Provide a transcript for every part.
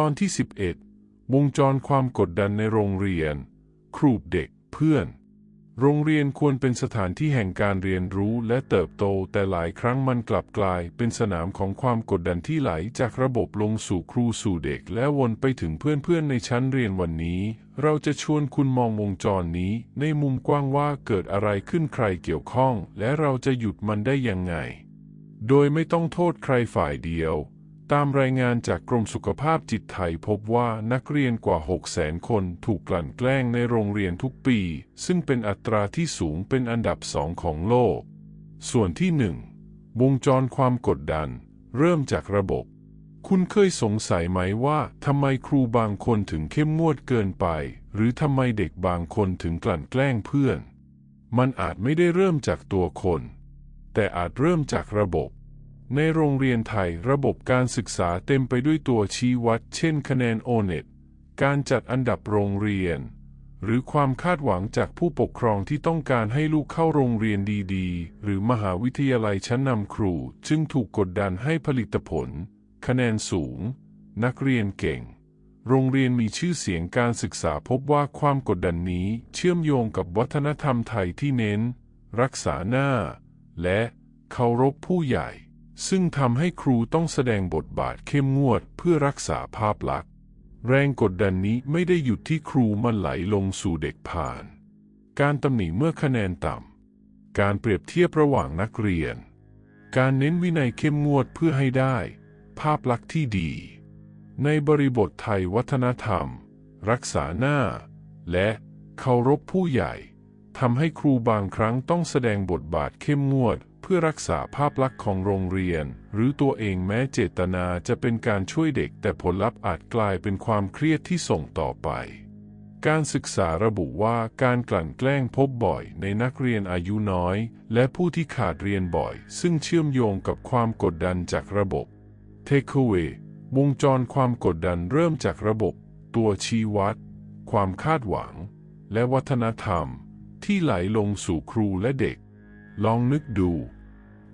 ตอนที่ 11 วงจรความกดดันในโรงเรียน ครูเด็ก เพื่อน โรงเรียนควรเป็นสถานที่แห่งการเรียนรู้และเติบโต แต่หลายครั้งมันกลับกลายเป็นสนามของความกดดันที่ไหลจากระบบลงสู่ครูสู่เด็ก และวนไปถึงเพื่อนๆในชั้นเรียนวันนี้ เราจะชวนคุณมองวงจรนี้ ในมุมกว้างว่าเกิดอะไรขึ้นใครเกี่ยวข้อง และเราจะหยุดมันได้ยังไง โดยไม่ต้องโทษใครฝ่ายเดียว ตามรายงานจากกรมสุขภาพจิตไทยพบว่านักเรียนกว่า 6 0แสนคนถูกกลั่นแกล้งในโรงเรียนทุกปี ซึ่งเป็นอัตราที่สูงเป็นอันดับสองของโลก ส่วนที่หนึ่งวงจรความกดดัน เริ่มจากระบบ คุณเคยสงสัยไหมว่าทำไมครูบางคนถึงเข้มงวดเกินไป หรือทำไมเด็กบางคนถึงกลั่นแกล้งเพื่อน มันอาจไม่ได้เริ่มจากตัวคน แต่อาจเริ่มจากระบบ ในโรงเรียนไทยระบบการศึกษาเต็มไปด้วยตัวชี้วัด เช่นคะแนนโอเน็ตการจัดอันดับโรงเรียน หรือความคาดหวังจากผู้ปกครองที่ต้องการให้ลูกเข้าโรงเรียนดีๆ หรือมหาวิทยาลัยชั้นนำครู จึงถูกกดดันให้ผลิตผล คะแนนสูง นักเรียนเก่ง โรงเรียนมีชื่อเสียงการศึกษาพบว่าความกดดันนี้เชื่อมโยงกับวัฒนธรรมไทยที่เน้น รักษาหน้า และเคารพผู้ใหญ่ ซึ่งทำให้ครูต้องแสดงบทบาทเข้มงวดเพื่อรักษาภาพลักษณ์ แรงกดดันนี้ไม่ได้หยุดที่ครูมันไหลลงสู่เด็กผ่าน การตำหนิเมื่อคะแนนต่ำ การเปรียบเทียบระหว่างนักเรียน การเน้นวินัยเข้มงวดเพื่อให้ได้ ภาพลักษณ์ที่ดี ในบริบทไทยวัฒนธรรม รักษาหน้า และเคารพผู้ใหญ่ทำให้ครูบางครั้งต้องแสดงบทบาทเข้มงวด พื่อรักษาภาพลักษณ์ของโรงเรียน หรือตัวเองแม้เจตนาจะเป็นการช่วยเด็ก แต่ผลลัพธ์อาจกลายเป็นความเครียดที่ส่งต่อไป การศึกษาระบุว่าการกลั่นแกล้งพบบ่อยในนักเรียนอายุน้อย และผู้ที่ขาดเรียนบ่อย ซึ่งเชื่อมโยงกับความกดดันจากระบบ Takeaway วงจรความกดดันเริ่มจากระบบ ตัวชี้วัด ความคาดหวัง และวัฒนธรรม ที่ไหลลงสู่ครูและเด็ก ลองนึกดู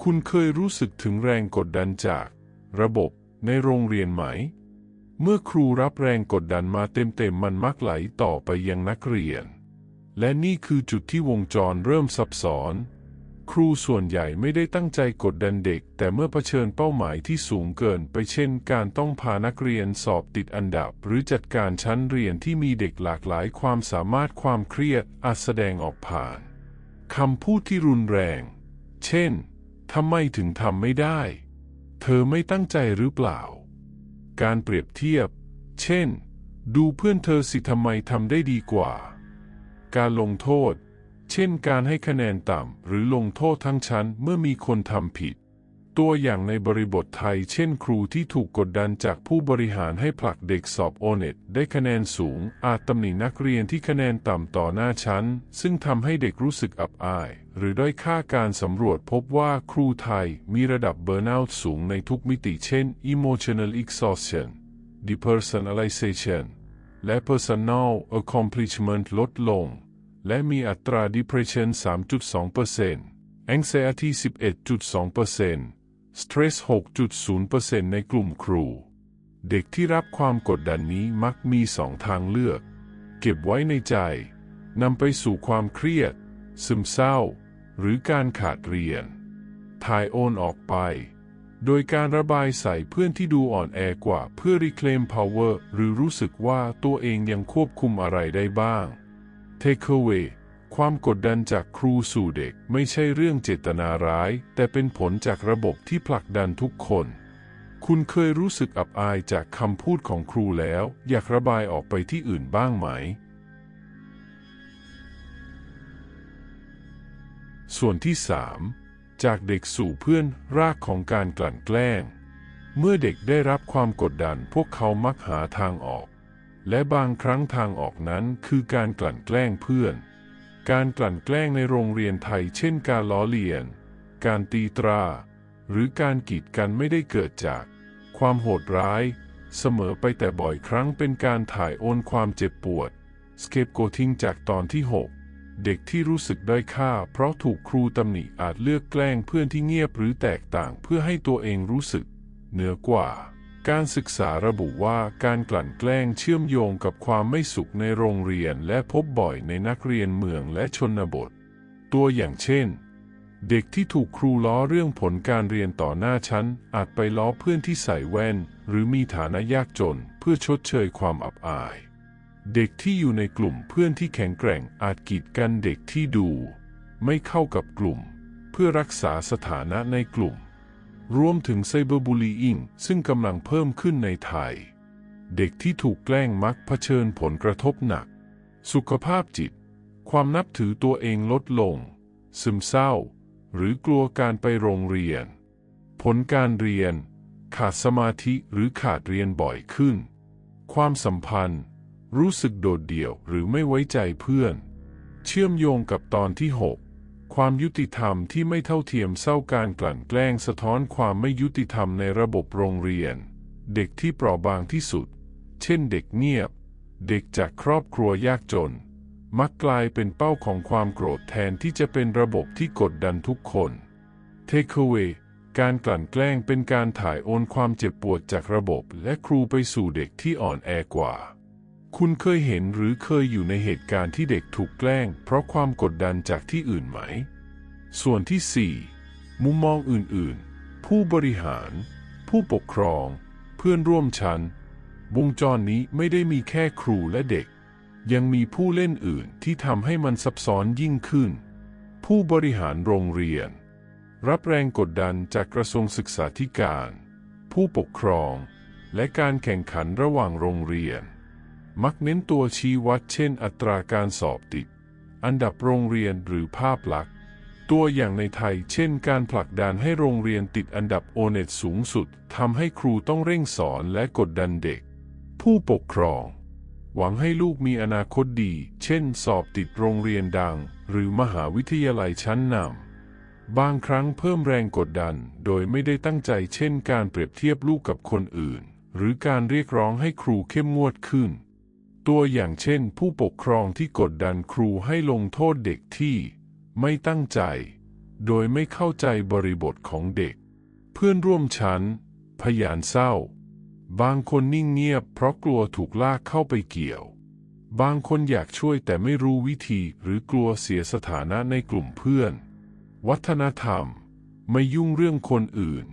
คุณเคยรู้สึกถึงแรงกดดันจาก ระบบในโรงเรียนไหม เมื่อครูรับแรงกดดันมาเต็มๆมันมักไหลต่อไปยังนักเรียน และนี่คือจุดที่วงจรเริ่มซับซ้อน ครูส่วนใหญ่ไม่ได้ตั้งใจกดดันเด็ก แต่เมื่อเผชิญเป้าหมายที่สูงเกินไปเช่น การต้องพานักเรียนสอบติดอันดับ หรือจัดการชั้นเรียนที่มีเด็กหลากหลายความสามารถความเครียดอาจแสดงออกผ่านคำพูดที่รุนแรง เช่น ทำไมถึงทำไม่ได้ เธอไม่ตั้งใจหรือเปล่า การเปรียบเทียบ เช่น ดูเพื่อนเธอสิทำไมทำได้ดีกว่า การลงโทษ เช่นการให้คะแนนต่ำหรือลงโทษทั้งชั้นเมื่อมีคนทำผิด ตัวอย่างในบริบทไทยเช่นครูที่ถูกกดดันจากผู้บริหารให้ผลักเด็กสอบโอเน็ตได้คะแนนสูง อาจตำหนินักเรียนที่คะแนนต่ำต่อหน้าชั้น ซึ่งทำให้เด็กรู้สึกอับอาย หรือด้อยค่าการสำรวจพบว่าครูไทยมีระดับเบอร์นเอาท์สูงในทุกมิติเช่น emotional exhaustion depersonalization และ personal accomplishment ลดลง และมีอัตรา depression 3.2% anxiety 11.2% stress 6.0%ในกลุ่มครู เด็กที่รับความกดดันนี้มักมีสองทางเลือก เก็บไว้ในใจ นำไปสู่ความเครียด ซึมเศร้า หรือการขาดเรียน ถ่ายโอนออกไป โดยการระบายใส่เพื่อนที่ดูอ่อนแอกว่าเพื่อ reclaim power หรือรู้สึกว่าตัวเองยังควบคุมอะไรได้บ้าง Takeaway ความกดดันจากครูสู่เด็กไม่ใช่เรื่องเจตนาร้าย แต่เป็นผลจากระบบที่ผลักดันทุกคน คุณเคยรู้สึกอับอายจากคำพูดของครูแล้ว อยากระบายออกไปที่อื่นบ้างไหม ส่วนที่ 3 จากเด็กสู่เพื่อนรากของการกลั่นแกล้ง เมื่อเด็กได้รับความกดดันพวกเขามักหาทางออก และบางครั้งทางออกนั้นคือการกลั่นแกล้งเพื่อน การกลั่นแกล้งในโรงเรียนไทยเช่นการล้อเลียน การตีตรา หรือการกีดกันไม่ได้เกิดจาก ความโหดร้าย เสมอไปแต่บ่อยครั้งเป็นการถ่ายโอนความเจ็บปวด สเคปโกทิงจากตอนที่ 6 เด็กที่รู้สึกด้อยค่า เพราะถูกครูตำหนิอาจเลือกแกล้งเพื่อนที่เงียบหรือแตกต่างเพื่อให้ตัวเองรู้สึก เหนือกว่า การศึกษาระบุว่าการกลั่นแกล้งเชื่อมโยงกับความไม่สุขในโรงเรียนและพบบ่อยในนักเรียนเมืองและชนบท ตัวอย่างเช่น เด็กที่ถูกครูล้อเรื่องผลการเรียนต่อหน้าชั้น อาจไปล้อเพื่อนที่ใส่แว่น หรือมีฐานะยากจนเพื่อชดเชยความอับอาย เด็กที่อยู่ในกลุ่มเพื่อนที่แข็งแกร่งอาจกีดกันเด็กที่ดู ไม่เข้ากับกลุ่ม เพื่อรักษาสถานะในกลุ่ม รวมถึงไซเบอร์บูลีอิงซึ่งกำลังเพิ่มขึ้นในไทย เด็กที่ถูกแกล้งมักเผชิญผลกระทบหนัก สุขภาพจิต ความนับถือตัวเองลดลง ซึมเศร้า หรือกลัวการไปโรงเรียน ผลการเรียน ขาดสมาธิหรือขาดเรียนบ่อยขึ้น ความสัมพันธ์ รู้สึกโดดเดี่ยวหรือไม่ไว้ใจเพื่อน เชื่อมโยงกับตอนที่ 6 ความยุติธรรมที่ไม่เท่าเทียมเศร้าการกลั่นแกล้งสะท้อนความไม่ยุติธรรมในระบบโรงเรียน เด็กที่เปราะบางที่สุด เช่นเด็กเงียบ เด็กจากครอบครัวยากจน มักกลายเป็นเป้าของความโกรธแทนที่จะเป็นระบบที่กดดันทุกคน Takeaway การกลั่นแกล้งเป็นการถ่ายโอนความเจ็บปวดจากระบบ และครูไปสู่เด็กที่อ่อนแอกว่า คุณเคยเห็นหรือเคยอยู่ในเหตุการณ์ที่เด็กถูกแกล้ง เพราะความกดดันจากที่อื่นไหม ส่วนที่ 4 มุมมองอื่นๆ ผู้บริหาร ผู้ปกครอง เพื่อนร่วมชั้น วงจรนี้ไม่ได้มีแค่ครูและเด็ก ยังมีผู้เล่นอื่นที่ทำให้มันซับซ้อนยิ่งขึ้น ผู้บริหารโรงเรียน รับแรงกดดันจากกระทรวงศึกษาธิการ ผู้ปกครอง และการแข่งขันระหว่างโรงเรียน มักเน้นตัวชี้วัดเช่นอัตราการสอบติด อันดับโรงเรียนหรือภาพลักษณ์ ตัวอย่างในไทยเช่นการผลักดันให้โรงเรียนติดอันดับโอเน็ตสูงสุดทำให้ครูต้องเร่งสอนและกดดันเด็ก ผู้ปกครอง หวังให้ลูกมีอนาคตดี เช่น สอบติดโรงเรียนดัง หรือมหาวิทยาลัยชั้นนำบางครั้งเพิ่มแรงกดดันโดยไม่ได้ตั้งใจเช่นการเปรียบเทียบลูกกับคนอื่น หรือการเรียกร้องให้ครูเข้มงวดขึ้น ตัวอย่างเช่น ผู้ปกครองที่กดดันครูให้ลงโทษเด็กที่ไม่ตั้งใจ โดยไม่เข้าใจบริบทของเด็ก เพื่อนร่วมชั้น พยานเศร้า บางคนนิ่งเงียบเพราะกลัวถูกลากเข้าไปเกี่ยว บางคนอยากช่วยแต่ไม่รู้วิธีหรือกลัวเสียสถานะในกลุ่มเพื่อน วัฒนธรรม ไม่ยุ่งเรื่องคนอื่น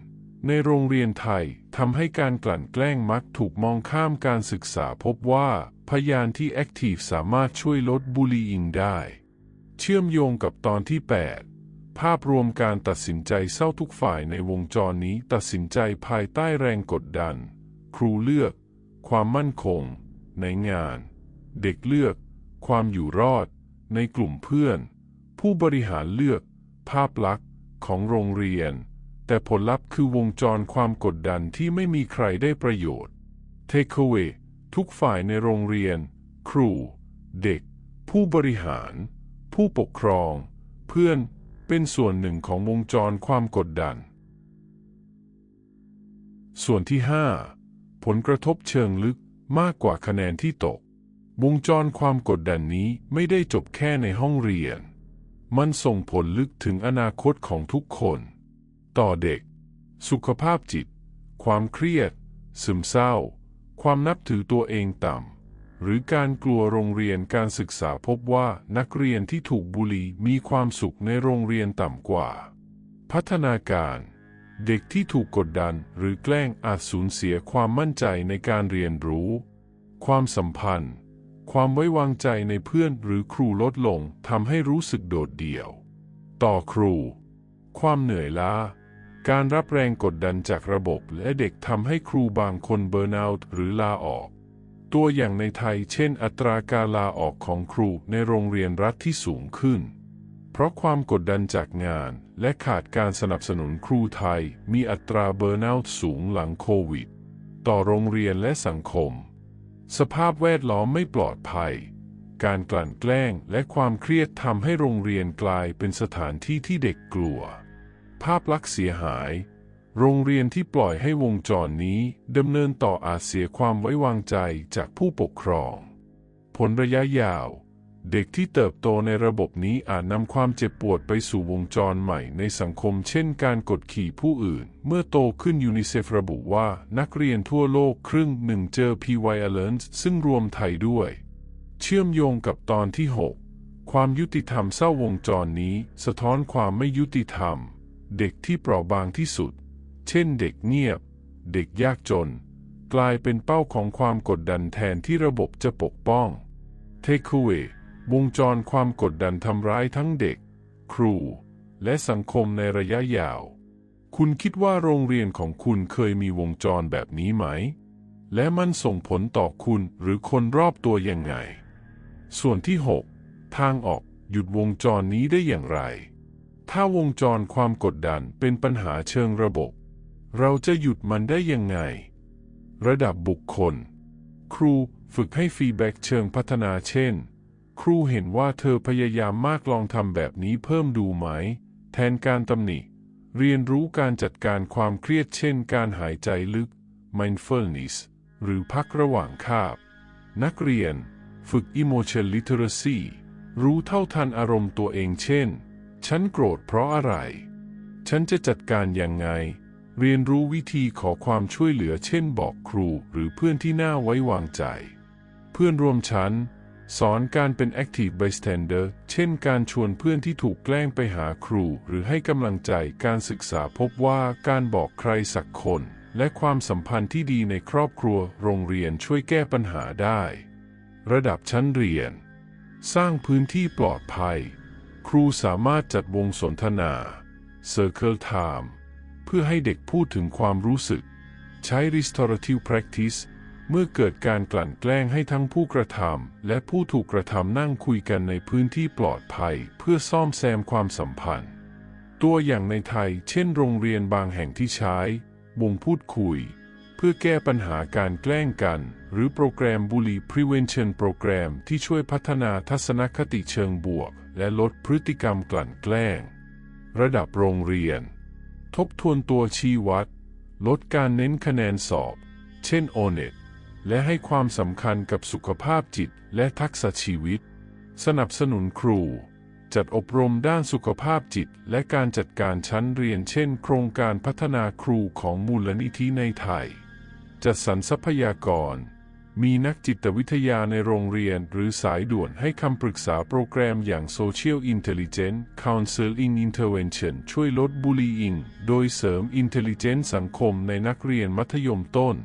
ในโรงเรียนไทยทำให้การกลั่นแกล้งมักถูกมองข้ามการศึกษาพบว่า พยานที่แอคทีฟสามารถช่วยลดบูลลีอิงได้ เชื่อมโยงกับตอนที่ 8 ภาพรวมการตัดสินใจเศร้าทุกฝ่ายในวงจรนี้ตัดสินใจภายใต้แรงกดดัน ครูเลือก ความมั่นคง ในงาน เด็กเลือก ความอยู่รอด ในกลุ่มเพื่อน ผู้บริหารเลือก ภาพลักษณ์ ของโรงเรียน แต่ผลลัพธ์คือวงจรความกดดันที่ไม่มีใครได้ประโยชน์ Takeaway ทุกฝ่ายในโรงเรียน ครู เด็ก ผู้บริหาร ผู้ปกครอง เพื่อนเป็นส่วนหนึ่งของวงจรความกดดัน ส่วนที่ 5 ผลกระทบเชิงลึกมากกว่าคะแนนที่ตก วงจรความกดดันนี้ไม่ได้จบแค่ในห้องเรียน มันส่งผลลึกถึงอนาคตของทุกคน ต่อเด็ก สุขภาพจิต ความเครียด ซึมเศร้า ความนับถือตัวเองต่ำ หรือการกลัวโรงเรียนการศึกษาพบว่านักเรียนที่ถูกบูลลีมีความสุขในโรงเรียนต่ำกว่า พัฒนาการ เด็กที่ถูกกดดันหรือแกล้งอาจสูญเสียความมั่นใจในการเรียนรู้ ความสัมพันธ์ ความไว้วางใจในเพื่อนหรือครูลดลงทำให้รู้สึกโดดเดี่ยว ต่อครู ความเหนื่อยล้า การรับแรงกดดันจากระบบและเด็กทำให้ครูบางคนเบอร์นเอาท์หรือลาออก ตัวอย่างในไทยเช่น อัตราการลาออกของครูในโรงเรียนรัฐที่สูงขึ้น เพราะความกดดันจากงานและขาดการสนับสนุนครูไทยมีอัตราเบอร์นเอาท์สูงหลังโควิด ต่อโรงเรียนและสังคม สภาพแวดล้อมไม่ปลอดภัยการกลั่นแกล้งและความเครียดทำให้โรงเรียนกลายเป็นสถานที่ที่เด็กกลัว ภาพลักษณ์เสียหาย โรงเรียนที่ปล่อยให้วงจรนี้ดำเนินต่ออาจเสียความไว้วางใจจากผู้ปกครอง ผลระยะยาว เด็กที่เติบโตในระบบนี้อาจนำความเจ็บปวดไปสู่วงจรใหม่ในสังคมเช่นการกดขี่ผู้อื่น เมื่อโตขึ้นยูนิเซฟระบุว่านักเรียนทั่วโลกครึ่งหนึ่งเจอ P-violence ซึ่งรวมไทยด้วย เชื่อมโยงกับตอนที่ 6 ความยุติธรรมเศร้าวงจรนี้ สะท้อนความไม่ยุติธรรม เด็กที่เปราะบางที่สุด เช่นเด็กเงียบ เด็กยากจน กลายเป็นเป้าของความกดดันแทนที่ระบบจะปกป้อง Takeaway วงจรความกดดันทำร้ายทั้งเด็ก ครู และสังคมในระยะยาว คุณคิดว่าโรงเรียนของคุณเคยมีวงจรแบบนี้ไหม และมันส่งผลต่อคุณหรือคนรอบตัวยังไง ส่วนที่ 6 ทางออกหยุดวงจรนี้ได้อย่างไร ถ้าวงจรความกดดันเป็นปัญหาเชิงระบบ เราจะหยุดมันได้ยังไง ระดับบุคคล ครูฝึกให้ฟีดแบ็กเชิงพัฒนาเช่น ครูเห็นว่าเธอพยายามมากลองทำแบบนี้เพิ่มดูไหม แทนการตำหนิ เรียนรู้การจัดการความเครียดเช่น การหายใจลึก mindfulness หรือพักระหว่างคาบ นักเรียน ฝึก emotional literacy รู้เท่าทันอารมณ์ตัวเองเช่น ฉันโกรธเพราะอะไร ฉันจะจัดการยังไง เรียนรู้วิธีขอความช่วยเหลือเช่นบอกครูหรือเพื่อนที่น่าไว้วางใจ เพื่อนร่วมชั้น สอนการเป็น active bystander เช่นการชวนเพื่อนที่ถูกแกล้งไปหาครู หรือให้กำลังใจการศึกษาพบว่าการบอกใครสักคน และความสัมพันธ์ที่ดีในครอบครัวโรงเรียนช่วยแก้ปัญหาได้ ระดับชั้นเรียน สร้างพื้นที่ปลอดภัย ครูสามารถจัดวงสนทนา Circle Time เพื่อให้เด็กพูดถึงความรู้สึก ใช้ restorative practice เมื่อเกิดการกลั่นแกล้งให้ทั้งผู้กระทำและผู้ถูกกระทำนั่งคุยกันในพื้นที่ปลอดภัย เพื่อซ่อมแซมความสัมพันธ์ ตัวอย่างในไทย เช่น โรงเรียนบางแห่งที่ใช้ วงพูดคุย เพื่อแก้ปัญหาการแกล้งกัน หรือโปรแกรม Bully Prevention Program ที่ช่วยพัฒนาทัศนคติเชิงบวก และลดพฤติกรรมกลั่นแกล้ง ระดับโรงเรียน ทบทวนตัวชี้วัด ลดการเน้นคะแนนสอบ เช่น O-NET และให้ความสำคัญกับสุขภาพจิตและทักษะชีวิต สนับสนุนครู จัดอบรมด้านสุขภาพจิตและการจัดการชั้นเรียน เช่น โครงการพัฒนาครูของมูลนิธิในไทย จัดสรรทรัพยากร มีนักจิตวิทยาในโรงเรียนหรือสายด่วนให้คำปรึกษาโปรแกรมอย่าง Social Intelligence Counseling Intervention ช่วยลดบูล y ิ n งโดยเสริม Intelligence สังคมในนักเรียนมัธยมต้น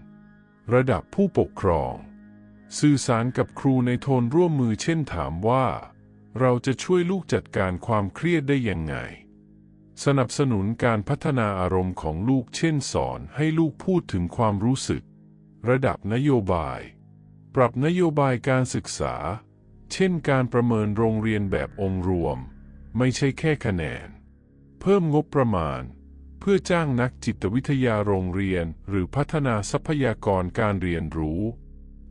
ระดับผู้ปกครอง สื่อสารกับครูในโทนร่วมมือเช่นถามว่า เราจะช่วยลูกจัดการความเครียดได้ยังไง สนับสนุนการพัฒนาอารมณ์ของลูกเช่นสอนให้ลูกพูดถึงความรู้สึกระดับนโยบาย ปรับนโยบายการศึกษา เช่นการประเมินโรงเรียนแบบองค์รวม ไม่ใช่แค่คะแนน เพิ่มงบประมาณ เพื่อจ้างนักจิตวิทยาโรงเรียนหรือพัฒนาทรัพยากรการเรียนรู้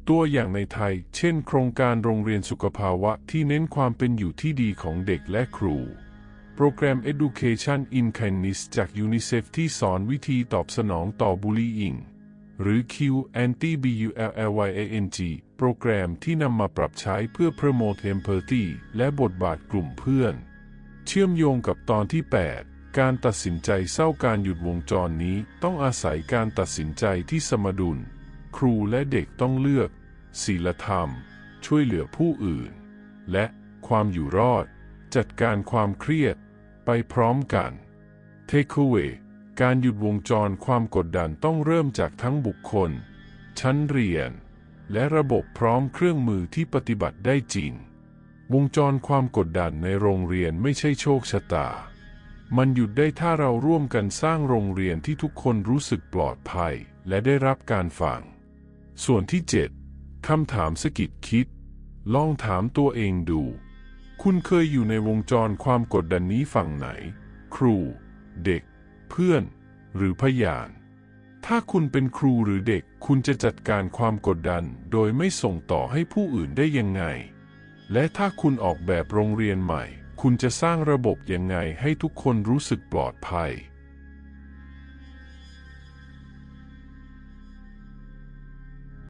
ตัวอย่างในไทย เช่น โครงการโรงเรียนสุขภาวะที่เน้นความเป็นอยู่ที่ดีของเด็กและครู โปรแกรม Education in Kindness จาก UNICEF ที่สอนวิธีตอบสนองต่อ bullying หรือ Q Anti BULLYANG โปรแกรมที่นำมาปรับใช้เพื่อ promote empathy และบทบาทกลุ่มเพื่อน เชื่อมโยงกับตอนที่ 8 การตัดสินใจเศร้าการหยุดวงจรนี้ต้องอาศัยการตัดสินใจที่สมดุล ครูและเด็กต้องเลือกศีลธรรม ช่วยเหลือผู้อื่น และความอยู่รอด จัดการความเครียด ไปพร้อมกัน Takeaway การหยุดวงจรความกดดันต้องเริ่มจากทั้งบุคคล ชั้นเรียน และระบบพร้อมเครื่องมือที่ปฏิบัติได้จริง วงจรความกดดันในโรงเรียนไม่ใช่โชคชะตา มันหยุดได้ถ้าเราร่วมกันสร้างโรงเรียนที่ทุกคนรู้สึกปลอดภัย และได้รับการฟัง ส่วนที่ 7 คำถามสกิดคิด ลองถามตัวเองดู คุณเคยอยู่ในวงจรความกดดันนี้ฝั่งไหน ครู เด็ก เพื่อน หรือพยาน ถ้าคุณเป็นครูหรือเด็กคุณจะจัดการความกดดันโดยไม่ส่งต่อให้ผู้อื่นได้ยังไง และถ้าคุณออกแบบโรงเรียนใหม่ คุณจะสร้างระบบยังไงให้ทุกคนรู้สึกปลอดภัย